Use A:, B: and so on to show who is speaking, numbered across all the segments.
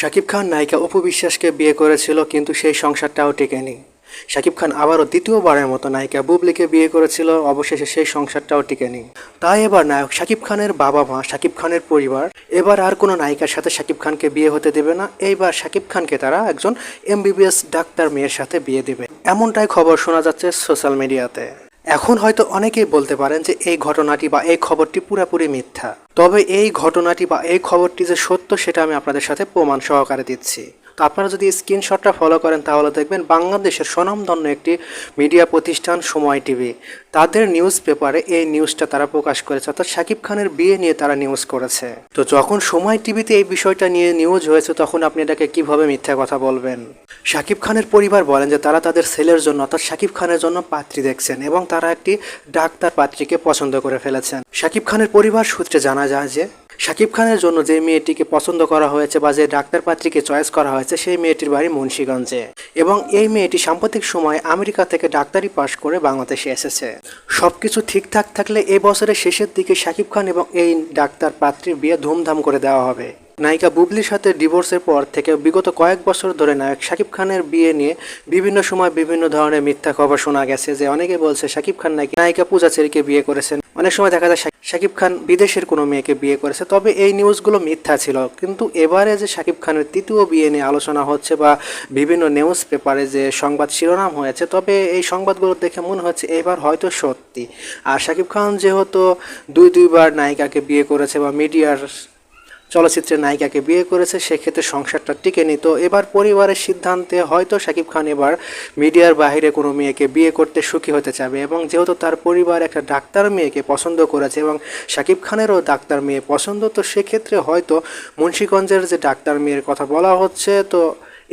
A: শাকিব খান নায়িকা অপু বিশ্বাসকে বিয়ে করেছিল, কিন্তু সেই সংসারটাও টেকেনি। শাকিব খান আবারও দ্বিতীয়বারের মতো নায়িকা বুবলিকে বিয়ে করেছিল, অবশেষে সেই সংসারটাও টিকেনি। তাই এবার নায়ক শাকিব খানের বাবা মা শাকিব খানের পরিবার, এবার আর কোনো নায়িকার সাথে শাকিব খানকে বিয়ে হতে দেবে না। এইবার শাকিব খানকে তারা একজন এমবিবিএস ডাক্তার মেয়ের সাথে বিয়ে দেবে। এমনটাই খবর শোনা যাচ্ছে সোশ্যাল মিডিয়াতে। এখন হয়তো অনেকেই বলতে পারেন যে এই ঘটনাটি বা এই খবরটি পুরোপুরি মিথ্যা। তবে এই ঘটনাটি বা এই খবরটি যে সত্য সেটা আমি আপনাদের সাথে প্রমাণ সহকারে দিচ্ছি। তো আপনারা যদি স্ক্রিনশটটা ফলো করেন তাহলে দেখবেন বাংলাদেশের স্বনামধন্য একটি মিডিয়া প্রতিষ্ঠান সময় টিভি। তাদের নিউজ পেপারে এই নিউজটা তারা প্রকাশ করেছে। অর্থাৎ শাকিব খানের বিয়ে নিয়ে তারা নিউজ করেছে। তো যখন সময় টিভিতে এই বিষয়টা নিয়ে নিউজ হয়েছে তখন আপনি এটাকে কীভাবে মিথ্যা কথা বলবেন? শাকিব খানের পরিবার বলেন যে তারা তাদের ছেলের জন্য, অর্থাৎ শাকিব খানের জন্য পাত্রী দেখছেন এবং তারা একটি ডাক্তার পাত্রীকে পছন্দ করে ফেলেছেন। শাকিব খানের পরিবার সূত্রে জানা যায় যে শাকিব খানের জন্য যে মেয়েটিকে পছন্দ করা হয়েছে বা যে ডাক্তার পাত্রীকে চয়েস করা হয়েছে, সেই মেয়েটির বাড়ি মুন্সীগঞ্জে এবং এই মেয়েটি সাম্প্রতিক সময়ে আমেরিকা থেকে ডাক্তারি পাশ করে বাংলাদেশে এসেছে। সবকিছু ঠিকঠাক থাকলে এই বছরের শেষের দিকে শাকিব খান এবং এই ডাক্তার পাত্রীর বিয়ে ধুমধাম করে দেওয়া হবে। নায়িকা বুবলির সাথে ডিভোর্সের পর থেকে বিগত কয়েক বছর ধরে নায়ক শাকিব খানের বিয়ে নিয়ে বিভিন্ন সময় বিভিন্ন ধরনের মিথ্যা খবর শোনা গেছে, যে অনেকে বলছে শাকিব খান নাকি নায়িকা পূজা চেরিকে বিয়ে করেছেন। অনেক সময় দেখা যায় শাকিব- খান বিদেশের কোনো মেয়েকে বিয়ে করেছে, তবে এই নিউজগুলো মিথ্যা ছিল। কিন্তু এবারে যে শাকিব খানের তৃতীয় বিয়ে নিয়ে আলোচনা হচ্ছে বা বিভিন্ন নিউজ পেপারে যে সংবাদ শিরোনাম হয়েছে, তবে এই সংবাদগুলো দেখে মনে হচ্ছে এবার হয়তো সত্যি। আর শাকিব খান যেহেতু দুই দুইবার নায়িকাকে বিয়ে করেছে বা মিডিয়ার চলচ্চিত্রের নায়িকাকে বিয়ে করেছে, সেক্ষেত্রে সংসারটা টিকে নিত। এবার পরিবারের সিদ্ধান্তে হয়তো শাকিব খান এবার মিডিয়ার বাইরে কোনো মেয়েকে বিয়ে করতে সুখী হতে চাবে এবং যেহেতু তার পরিবার একটা ডাক্তার মেয়েকে পছন্দ করেছে এবং শাকিব খানেরও ডাক্তার মেয়ে পছন্দ, তো সেক্ষেত্রে হয়তো মুন্সীগঞ্জের যে ডাক্তার মেয়ের কথা বলা হচ্ছে, তো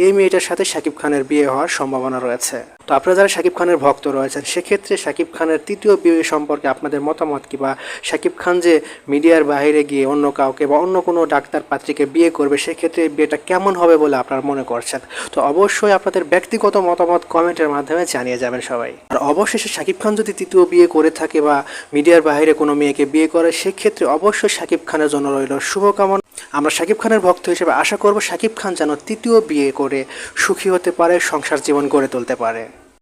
A: এই মেয়েটার সাথে শাকিব খানের বিয়ে হওয়ার সম্ভাবনা রয়েছে। তো আপনারা যারা শাকিব খানের ভক্ত রয়েছেন, সেক্ষেত্রে শাকিব খানের তৃতীয় বিয়ে সম্পর্কে আপনাদের মতামত কি? বা শাকিব খান যে মিডিয়ার বাইরে গিয়ে অন্য কাউকে বা অন্য কোনো ডাক্তার পাত্রীকে বিয়ে করবে, সেক্ষেত্রে বিয়েটা কেমন হবে বলে আপনারা মনে করছেন? তো অবশ্যই আপনাদের ব্যক্তিগত মতামত কমেন্টের মাধ্যমে জানিয়ে যাবেন সবাই। আর অবশেষে শাকিব খান যদি তৃতীয় বিয়ে করে থাকে বা মিডিয়ার বাইরে কোনো মেয়েকে বিয়ে করে, সেক্ষেত্রে অবশ্যই শাকিব খানের জন্য রইল শুভকামনা। আমরা শাকিব খানের ভক্ত হিসেবে আশা করব শাকিব খান যেন তৃতীয় বিয়ে করে সুখী হতে পারে, সংসার জীবন গড়ে তুলতে পারে।